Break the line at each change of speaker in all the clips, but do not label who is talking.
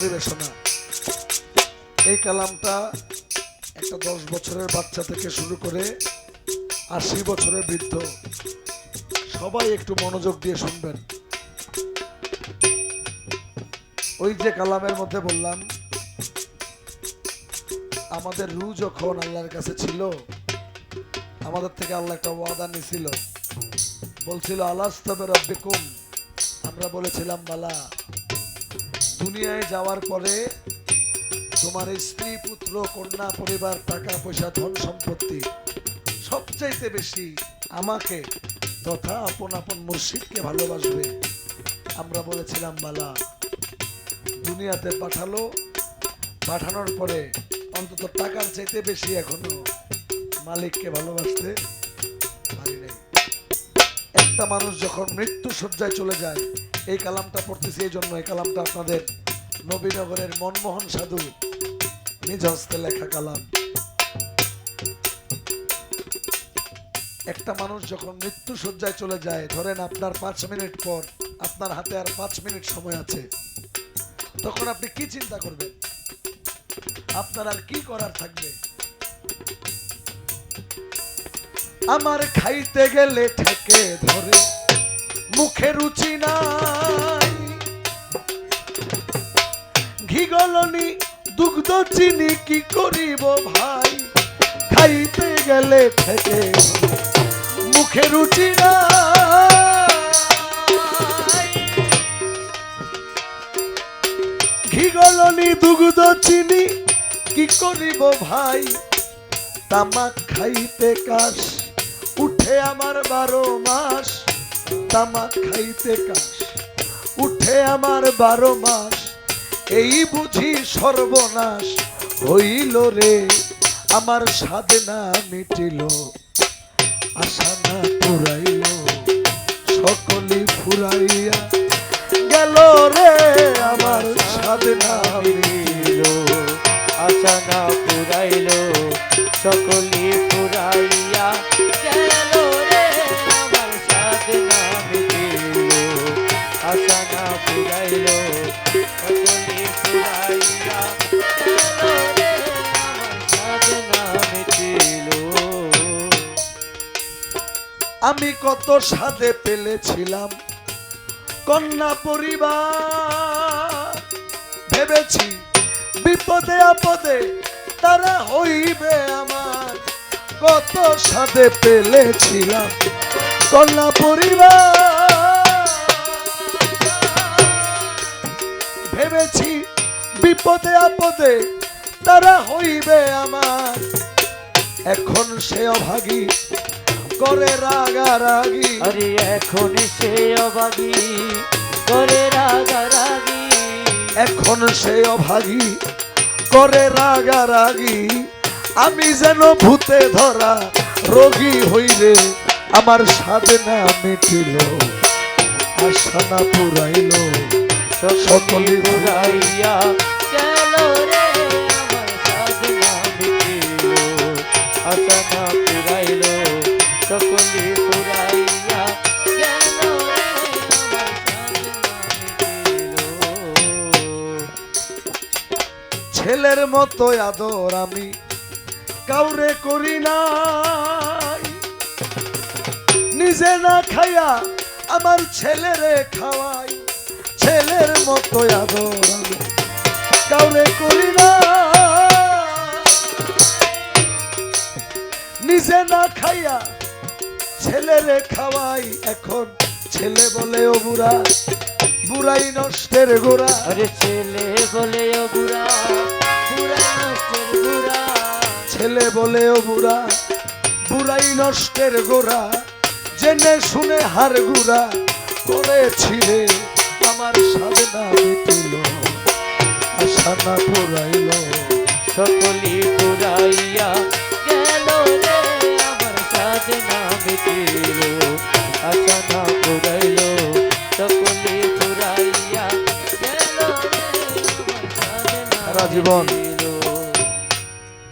পরিবেশনা এই কালামটা একটা দশ বছরের বাচ্চা থেকে শুরু করে আশি বছরের বৃদ্ধ। সবাই একটু মনোযোগ দিয়ে শুনবেন। ওই যে কালামের মধ্যে বললাম, আমাদের রু যখন আল্লাহর কাছে ছিল, আমাদের থেকে আল্লাহ একটা ওয়াদা নিছিল। বলছিল আলাস্তবে রব্বিকুম? আমরা বলেছিলাম, বালা। দুনিয়ায় যাওয়ার পরে তোমার স্ত্রী, পুত্র, কন্যা, পরিবার, টাকা পয়সা, ধন সম্পত্তি সবচাইতে বেশি আমাকে তথা আপন আপন মুর্শিদকে ভালোবাসবে। আমরা বলেছিলাম, বালা, দুনিয়াতে পাঠালো। পাঠানোর পরে অন্তত টাকার চাইতে বেশি এখনও মালিককে ভালোবাসতে পারি নাই। একটা মানুষ যখন মৃত্যু সজ্জায় চলে যায় এই কালামটা পড়তেছি, এই জন্য এই কালামটা আপনাদের নবীনগরের মনমোহন সাধু নিজ হস্তে লেখা কালাম। একটা মানুষ যখন মৃত্যু সজ্জায় চলে যায়, ধরেন আপনার পাঁচ মিনিট পর, আপনার হাতে আর পাঁচ মিনিট সময় আছে, তখন আপনি কি চিন্তা করবেন? আপনার আর কি করার থাকবে? আমার খাইতে গেলে ঠেকে ধরে মুখে রুচি নাই। ঘি গলনি, দুগ্ধ চিনি কি করিব ভাই? খাইতে গেলে ধরে মুখে রুচি নাই। ঘি গলনি, দুগ্ধ চিনি কি করিব ভাই? তামাক খাইতে কাশ, উঠে আমার বারো মাস। তামাক খাইতে কাশ। উঠে আমার বারো মাস, এই বুঝি সর্বনাশ হইল রে। আমার সাধনা মিটিল, আশা না পুরাইল, সকলে ফুরাইয়া গেল রে। আমার সাধনা মিটিল,
আশা না পুরাইল, সকলি
আমি কত সাধে পেলেছিলাম। কন্যা পরিবার, ভেবেছি বিপদে আপদে তারা হইবে আমার। কত সাধে পেলেছিলাম। কন্যা পরিবার, ভেবেছি বিপদে আপদে তারা হইবে আমার। এখন সে অভাগী করে রাগারাগি।
আরে এখন সে অবাগি করে রাগারাগি।
এখন সে অভাগী করে রাগারাগি। আমি যেন ভূতে ধরা রোগী হইলে আমার সাধনা মিটিল আশা না পুরাইল
সকলি পুরাইয়া গেল রে।
ছেলের মতো আদর আমি কাউরে করি নাই। নিজে না খাইয়া আমার ছেলেরে খাওয়াই। ছেলের মতো আদর আমি কাউরে করি না নিজে না খাইয়া ছেলেরে খাওয়াই এখন। ছেলে বলে ও বুড়া বুড়াই নষ্টের গোড়া।
আরে ছেলে বলে ও বুড়া নষ্টের
ছেলে বলে ও বুড়া বুড়াই নষ্টের গোড়া। জেনে শুনে হার গুড়া করেছি রে আমার সাধনা মিটিল আশা না পুরাইল।
সকলি পুরাইয়া গেল রে আমার সাধনা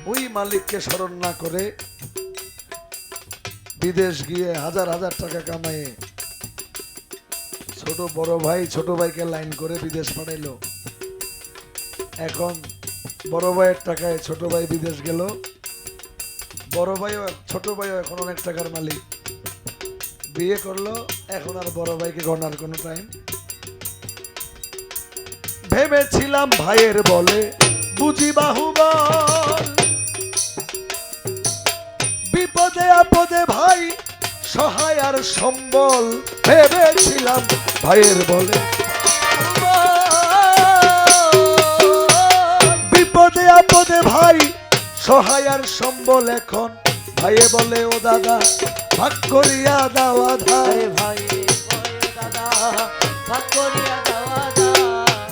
ওই মালিককে স্মরণ না করে বিদেশ গিয়ে হাজার হাজার টাকা কামায়ে ছোট বড় ভাই ছোট ভাইকে লাইন করে বিদেশ পাঠাইলো। এখন বড় ভাইয়ের টাকায় ছোট ভাই বিদেশ গেল। বড় ভাইও, ছোট ভাইও এখন অনেক টাকার মালিক। বিয়ে করল, এখন আর বড় ভাইকে গণার কোনো টাইম ভেবেছিলাম ভাইয়ের বলে, বুঝি বাহুবল। বিপদে আপদে ভাই, সহায় আর সম্বল। ভেবেছিলাম ভাইয়ের বলে বিপদে আপদে ভাই সহায় আর সম্বল এখন। ভাইয়ে বলে ও দাদা ভাগ করিয়া দাওয়া ধায়
ভাই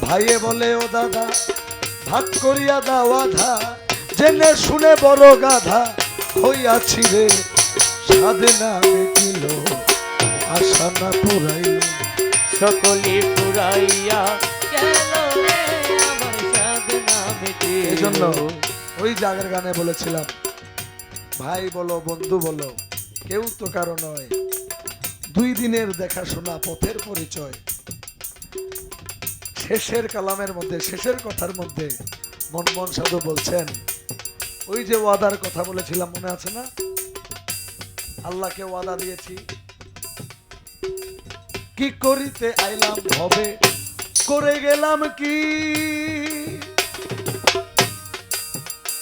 ভাইয়ে বলে ও দাদা ভাগ করিয়া দাওয়া ধা জেনে শুনে বড় গাধা হইয়াছি রে। সাধে না মিটিল আশা না পুরাইল।
সকলে পুরাইয়া রে আমার সাধনা মিটে
এই জন্য ওই জাগের গানে বলেছিলাম, ভাই বলো, বন্ধু বলো, কেউ তো কারও নয়। দুই দিনের দেখাশোনা, পথের পরিচয়। শেষের কালামের মধ্যে, শেষের কথার মধ্যে মনমোহন সাধু বলছেন, ওই যে ওয়াদার কথা বলেছিলাম, মনে আছে না? আল্লাহকে ওয়াদা দিয়েছি। কি করিতে আইলাম হবে করে গেলাম কি?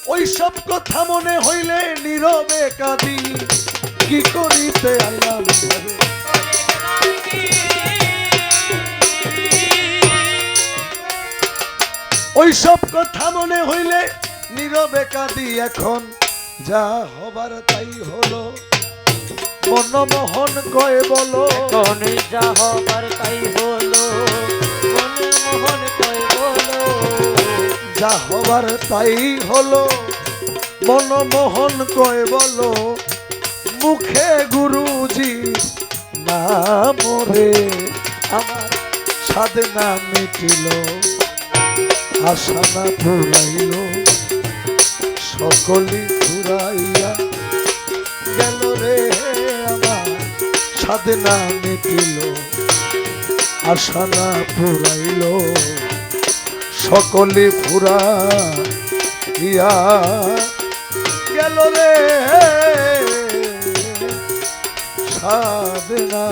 ওই সব কথা মনে হইলে নীরবে কাঁদি। কি করিতে ভাবে ওই সব কথা মনে হইলে নীরবে কাঁদি এখন। যা হবার তাই হলো। মনমোহন কয়ে বলো।
যা হবার তাই হলো। মনে মোহন কই বলো।
যা হবার তাই হলো। মনমোহন কয়ে, বলো, মুখে গুরুজি, না মরে আমার সাধনা মিটিল। আশা না ফুরাইল সকলি ফুরাইয়া গেল রে, আমার সাধনা মিটিল। আশা না ফুরাইল সকলে ফুরা ইয়া গেল রে। সাধনা